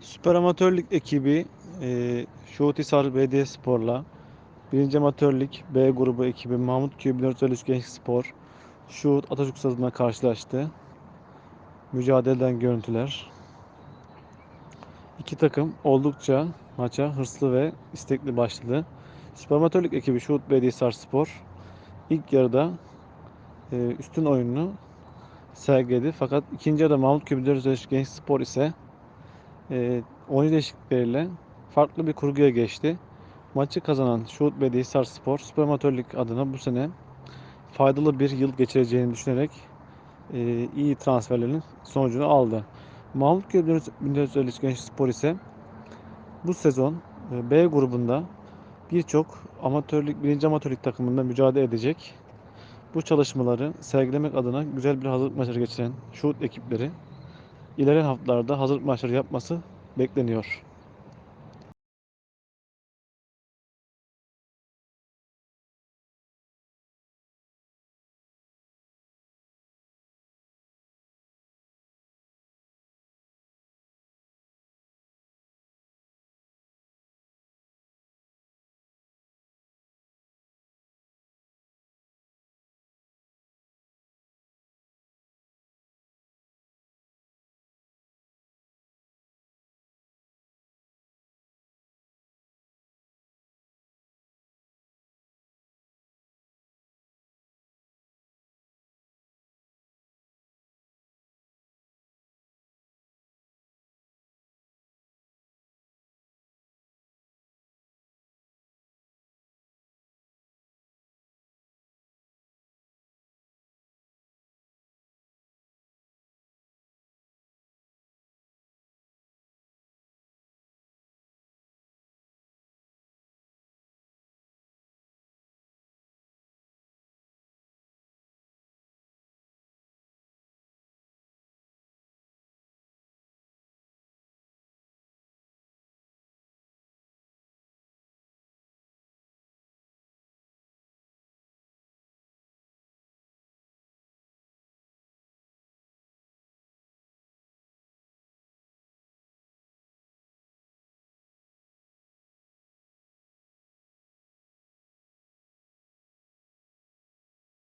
Süper Amatörlük ekibi e, Şuhuthisar Belediyespor'la 1. Amatörlük B grubu ekibi Mahmutköy 1453 Genç Spor Şuhut Atatürk Stadı'nda karşılaştı. Mücadeleden görüntüler. İki takım oldukça maça hırslı ve istekli başladı. Süper Amatörlük ekibi Şuhut Belediyehisar Spor ilk yarıda e, üstün oyununu sergiledi. Fakat ikinci yarıda Mahmutköy 1453 Genç Spor ise e, oyuncu değişiklikleriyle farklı bir kurguya geçti. Maçı kazanan Şuhut Belediyehisar Spor, Süper Amatörlük adına bu sene faydalı bir yıl geçireceğini düşünerek e, iyi transferlerin sonucunu aldı. Mahmutköy 1453 Genç Spor ise bu sezon e, B grubunda birçok amatörlük, birinci amatörlük takımında mücadele edecek. Bu çalışmaları sergilemek adına güzel bir hazırlık maçları geçiren Şuhut ekipleri ilerleyen haftalarda hazırlık maçları yapması bekleniyor.